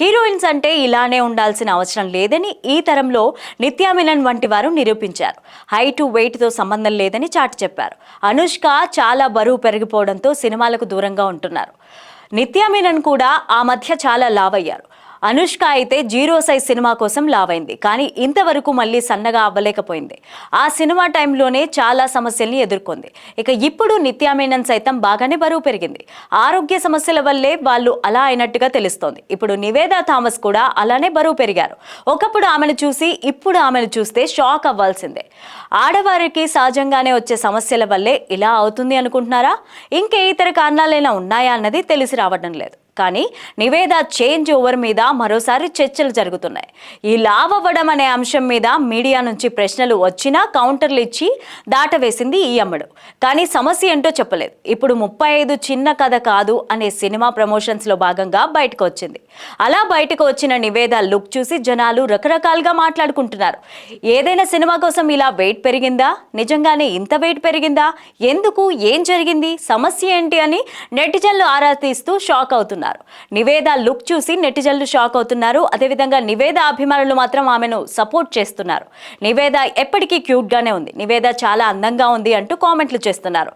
Heroines అంటే ఇలానే ఉండాల్సిన అవసరం లేదని ఈ తరంలో నిత్యా మీనన్ వంటి వారు నిరూపించారు. హైట్ వెయిట్తో సంబంధం లేదని చాటి చెప్పారు. అనుష్క చాలా బరువు పెరిగిపోవడంతో సినిమాలకు దూరంగా ఉంటున్నారు. నిత్యా మీనన్ కూడా ఆ మధ్య చాలా లావయ్యారు. అనుష్క అయితే జీరో సైజ్ సినిమా కోసం లావైంది. కానీ ఇంతవరకు మళ్ళీ సన్నగా అవ్వలేకపోయింది. ఆ సినిమా టైంలోనే చాలా సమస్యల్ని ఎదుర్కొంది. ఇక ఇప్పుడు నిత్యామేనన్ సైతం బాగానే బరువు పెరిగింది. ఆరోగ్య సమస్యల వల్లే వాళ్ళు అలా అయినట్టుగా తెలుస్తోంది. ఇప్పుడు నివేదా థామస్ కూడా అలానే బరువు పెరిగారు. ఒకప్పుడు ఆమెను చూసి ఇప్పుడు ఆమెను చూస్తే షాక్ అవ్వాల్సిందే. ఆడవారికి సహజంగానే వచ్చే సమస్యల వల్లే ఇలా అవుతుంది అనుకుంటున్నారా? ఇంకే ఇతర కారణాలైనా ఉన్నాయా అన్నది తెలిసి రావడం లేదు. కానీ నివేద చేంజ్ ఓవర్ మీద మరోసారి చర్చలు జరుగుతున్నాయి. ఈ లావ్ అవ్వడం అనే అంశం మీద మీడియా నుంచి ప్రశ్నలు వచ్చినా కౌంటర్లు ఇచ్చి దాటవేసింది ఈ అమ్మడు. కానీ సమస్య ఏంటో చెప్పలేదు. ఇప్పుడు ముప్పై ఐదు చిన్న కథ కాదు అనే సినిమా ప్రమోషన్స్లో భాగంగా బయటకు వచ్చింది. అలా బయటకు వచ్చిన నివేద లుక్ చూసి జనాలు రకరకాలుగా మాట్లాడుకుంటున్నారు. ఏదైనా సినిమా కోసం ఇలా వెయిట్ పెరిగిందా? నిజంగానే ఇంత వెయిట్ పెరిగిందా? ఎందుకు? ఏం జరిగింది? సమస్య ఏంటి? అని నెటిజన్లు ఆరా తీస్తూ షాక్ అవుతున్నారు. నివేద లుక్ చూసి నెటిజన్లు షాక్ అవుతున్నారు. అదేవిధంగా నివేద అభిమానులు మాత్రం ఆమెను సపోర్ట్ చేస్తున్నారు. నివేద ఎప్పటికీ క్యూట్గానే ఉంది. నివేద చాలా అందంగా ఉంది అంటూ కామెంట్లు చేస్తున్నారు.